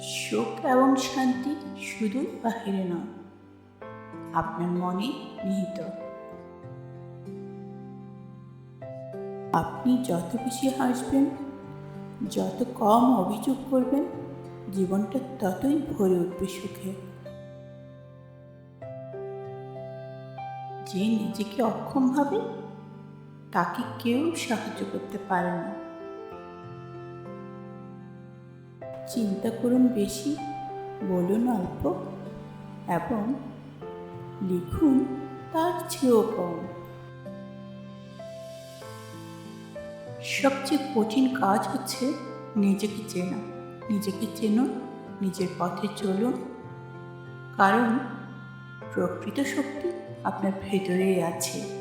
সুখ এবং শান্তি শুধুই বাহিরে নয়, আপনার মনে নিহিত। আপনি যত বেশি হাসবেন, যত কম অভিযোগ করবেন, জীবনটা ততই ভরে উঠবে সুখে। যে নিজেকে অক্ষম ভাবে, তাকে কেউ সাহায্য করতে পারে না। চিন্তা করুন বেশি, বলুন অল্প এবং লিখুন তার চেয়েও কম। সবচেয়ে কঠিন কাজ হচ্ছে নিজেকে চেনা, নিজেকে চেনুন, নিজের পথে চলুন। কারণ প্রকৃত শক্তি আপনার ভেতরেই আছে।